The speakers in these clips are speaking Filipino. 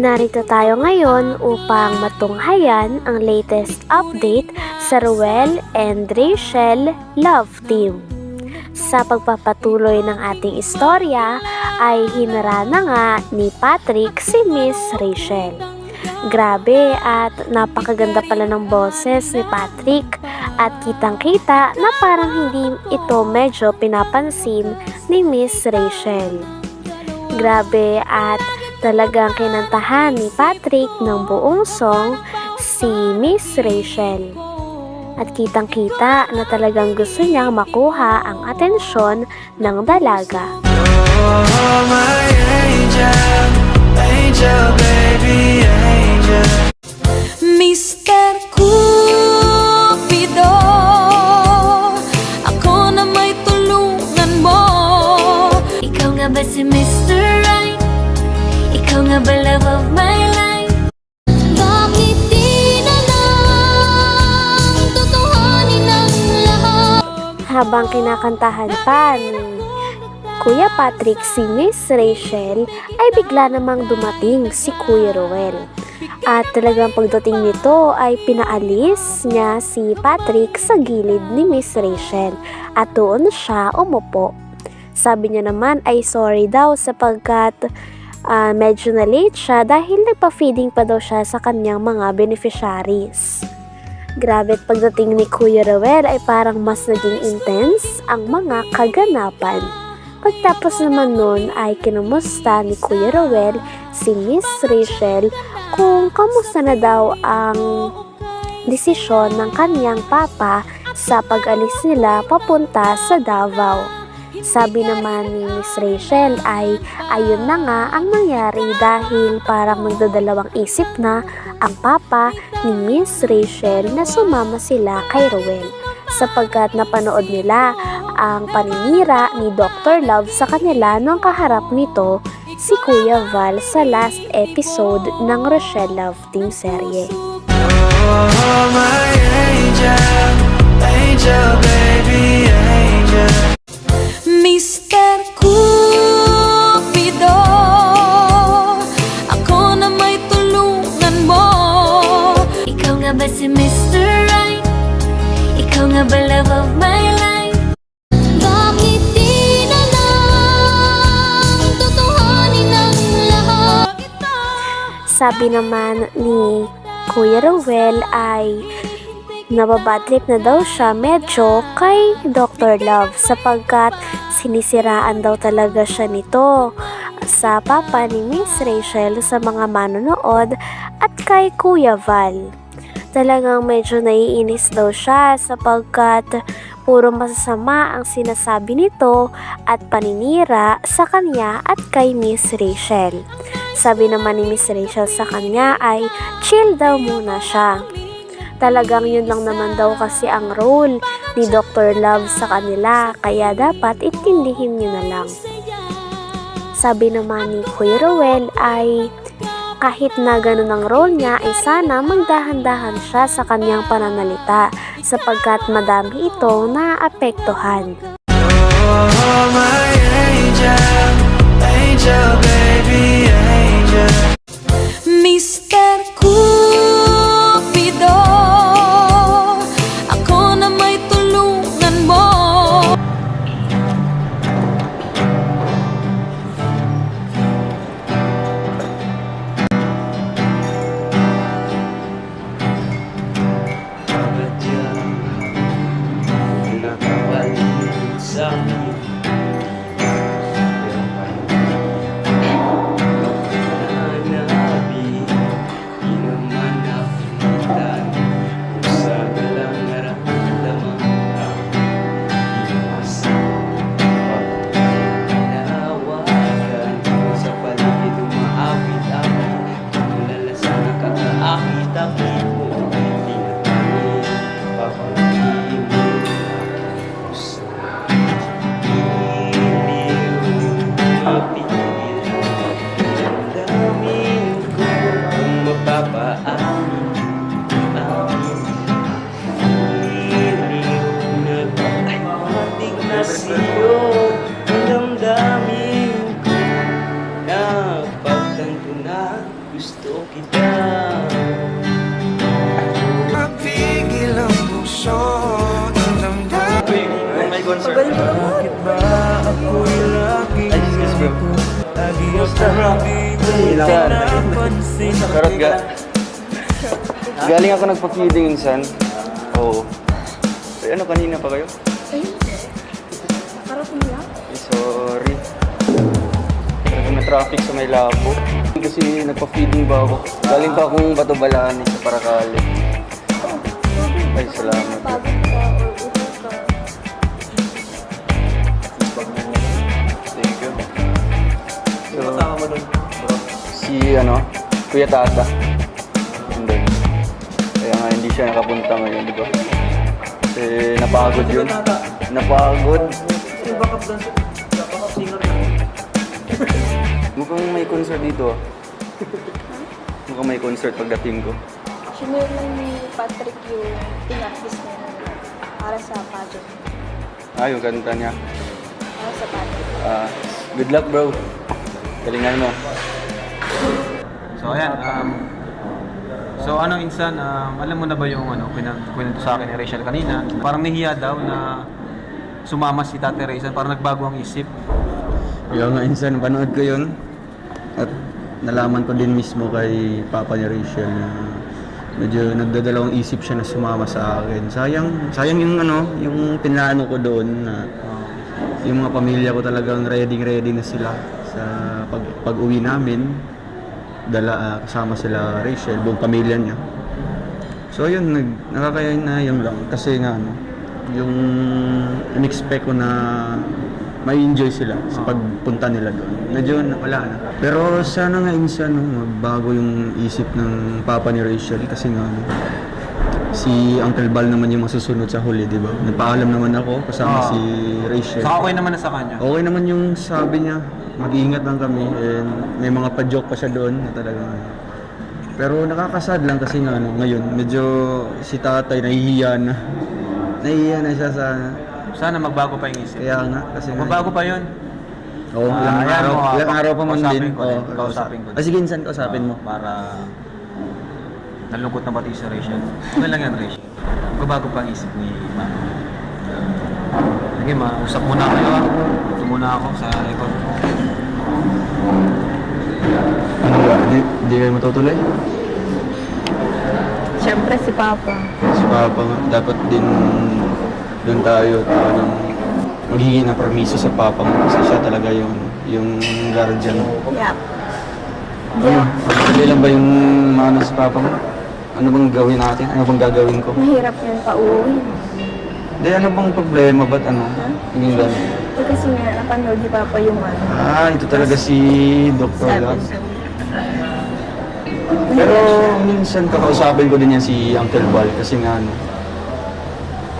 Narito tayo ngayon upang matunghayan ang latest update sa Ruel and Rachel Love Team. Sa pagpapatuloy ng ating istorya ay hinara na nga ni Patrick si Miss Rachel. Grabe at napakaganda pala ng boses ni Patrick at kitang-kita na parang hindi ito medyo pinapansin ni Miss Rachel. Grabe at talagang kinantahan ni Patrick ng buong song si Miss Rachel. At kitang-kita na talagang gusto niyang makuha ang atensyon ng dalaga. Oh, my angel, angel, baby, angel. Habang kinakantahan pa ni Kuya Patrick si Miss Rachel ay bigla namang dumating si Kuya Roel. At talagang pagdating nito ay pinaalis niya si Patrick sa gilid ni Miss Rachel at doon siya umupo. Sabi niya naman ay sorry daw sapagkat ah, medyo na late siya dahil nagpa-feeding pa daw siya sa kanyang mga beneficiaries. Grabe at pagdating ni Kuya Rowell ay parang mas naging intense ang mga kaganapan. Pagtapos naman nun ay kinumusta ni Kuya Rowell si Miss Rachel kung kamusta na daw ang desisyon ng kanyang papa sa pag-alis nila papunta sa Davao. Sabi naman ni Miss Rachel ay ayun na nga ang nangyari dahil parang magdadalawang isip na ang papa ni Miss Rachel na sumama sila kay Rowell sapagkat napanood nila ang paninira ni Dr. Love sa kanila nung kaharap nito si Kuya Val sa last episode ng Rochelle Love Team serye. Oh, my angel, angel, baby, angel. Mr. Cupido Ako na may tulungan mo Ikaw nga ba si Mr. Right? Ikaw nga ba love of my life? Bakit di na lang Tutuhanin ang lahat? Sabi naman ni Kuya Rowell ay nababadtrip na daw siya medyo kay Dr. Love sapagkat sinisiraan daw talaga siya nito sa papa ni Miss Rachel sa mga manonood at kay Kuya Val. Talagang medyo naiinis daw siya sapagkat puro masasama ang sinasabi nito at paninira sa kanya at kay Miss Rachel. Sabi naman ni Miss Rachel sa kanya ay chill daw muna siya. Talagang yun lang naman daw kasi ang role ni Dr. Love sa kanila kaya dapat itindihin niyo na lang. Sabi naman ni Kuya Rowell ay kahit na ganun ang role niya ay sana magdahan-dahan siya sa kanyang pananalita sapagkat madami ito naapektuhan. Oh, my angel, angel, baby, paan ang hiling na pagpapating na sa'yo. Ang damdamin ko na pagtanto na gusto kita. Mapigil ang puso ng damdamin. Pagaling ko Mo pinapansin Karot ga Galing ako nagpa-feeding insan Oo. Ay, ano kanina pa kayo? Ay, sorry. Talagang na traffic sa may labo. Kasi nagpa-feeding ba ako? Galing pa akong Bato Balani sa Paracali. Ay, salamat. Thank si ano, Kuya Tata. Hindi. Kaya nga hindi siya nakapunta ngayon, di ba? Kasi napagod yun. Napagod. Mukhang may concert dito ah. Mukhang may concert pagdating ko. Sinure lang ni Patrick yung tinakis niya para sa pageant. Ah, yung kanta niya. Para sa pageant. Ah, good luck bro. Galingan mo. So ayan, um, so ano insan, um, alam mo na ba yung ano, kwento sa akin ni Rachel kanina? Parang nahiya daw na sumama si Tate Rachel, parang nagbago ang isip. Yung nga insan, panood ko yun. At nalaman ko din mismo kay Papa ni Rachel na medyo nagdadalawang isip siya na sumama sa akin. Sayang, sayang yung ano, yung pinano ko doon na yung mga pamilya ko talagang ready ready na sila sa pag pag-uwi namin. Dala ah, kasama sila Rachel, buong pamilya niya. So yun, nag, nakakaya na yun lang. Kasi nga ano, yung in-expect ko na may enjoy sila sa pagpunta nila doon. Medyo na- wala na. Pero sana nga insan no, magbago yung isip ng papa ni Rachel kasi nga ano, si Uncle Bal naman yung masusunod sa huli, di ba? Nagpaalam naman ako kasama Ah. si Rachel. Saka okay naman na sa kanya. Okay naman yung sabi niya, mag-iingat lang kami and may mga pa-joke pa siya doon na talaga. Pero nakakasad lang kasi nga ano, ngayon medyo si tatay nahihiya na. Nahihiya na siya sa Sana magbago pa yung isip. kaya nga kasi. Magbago pa yun. Oo, Ah, ilang ayan araw, mo, ah, ilang araw pa man kausapin din. ko din, Oo, kausapin ko din. Ah, sige, insan kausapin mo. Para nalungkot na pati si Rachel. Ano lang yan, Rachel? Magbago pa ang isip ni Mama. Sige, mausap muna kayo ah. Ito muna ako sa record. Ano ba? Di, di kayo matutuloy? Siyempre si Papa. Si Papa dapat din doon tayo parang magiging na permiso sa Papa mo kasi siya talaga yung yung guardian. Yeah. Ano? Madali lang ba yung maano sa Papa mo? Ano bang gawin natin? Ano bang gagawin ko? Mahirap yan pauwi. Hindi, ano bang problema? Ba't ano? Yung gano'n? Eh, kasi nga napanood ni Papa yung ano. Ah, ito talaga si Dr. Love. Pero minsan kakausapin ko din yan si Uncle Bal kasi nga ano,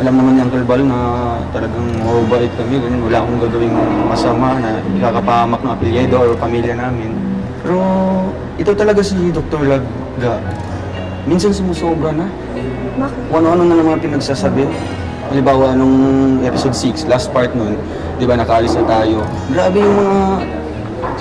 alam naman ni Uncle Bal na talagang mababait kami, ganun, wala akong gagawing masama na ikakapahamak ng apelyido or pamilya namin. Pero ito talaga si Dr. Lagga. Minsan sumusobra na. Bakit? Kung ano-ano na naman pinagsasabi. Halimbawa, nung episode 6, last part nun, di ba nakaalis na tayo. Grabe yung mga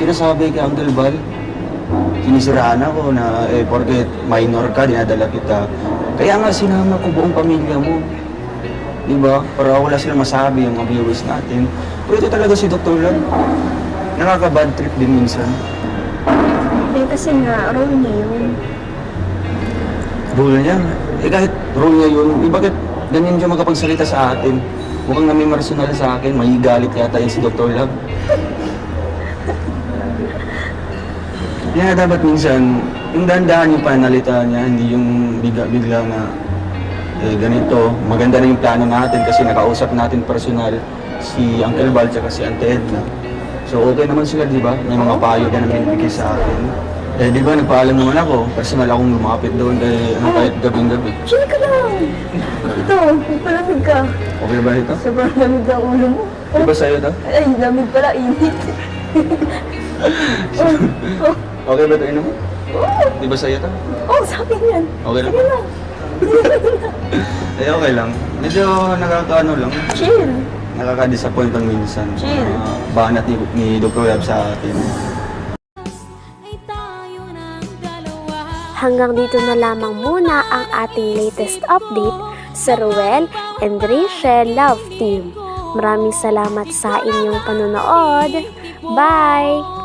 sinasabi kay Uncle Bal. Sinisiraan ako na, eh, porket minor ka, dinadala kita. Kaya nga, sinama ko buong pamilya mo. Di ba? Para wala silang masabi yung mga viewers natin. Pero ito talaga si Dr. Lag. Nakaka-bad trip din minsan. Eh, kasi nga, role niya yun. Rule niya. Eh kahit rule niya yun, eh bakit ganyan siya makapagsalita sa atin? Mukhang nami personal sa akin, may yata yun si Dr. Love. Kaya dapat minsan, yung dahan-dahan yung panalita niya, hindi yung bigla-bigla na eh, ganito, maganda na yung plano natin kasi nakausap natin personal si Uncle Val at si Auntie Edna. So okay naman sila, di ba? May mga payo na namin binibigay sa akin. Eh, di ba, nagpaalam naman ako. Personal akong lumapit doon eh, ano, kahit gabing-gabi. Chill ka lang! Ito, palamig ka. Okay ba ito? Sobrang lamig ang ulo mo. Di ba sa'yo to? Ay, lamig pala, init. Okay ba ito, inom? Di ba sa'yo to? Oh, sa akin yan. Okay lang? Sige lang. Eh, okay lang. Medyo nakakaano lang. Chill. Nakaka-disappoint ang minsan. Chill. Ah, banat ni, ni Dr. Lab sa atin. Hanggang dito na lamang muna ang ating latest update sa Ruel and Rachel Love Team. Maraming salamat sa inyong panonood. Bye!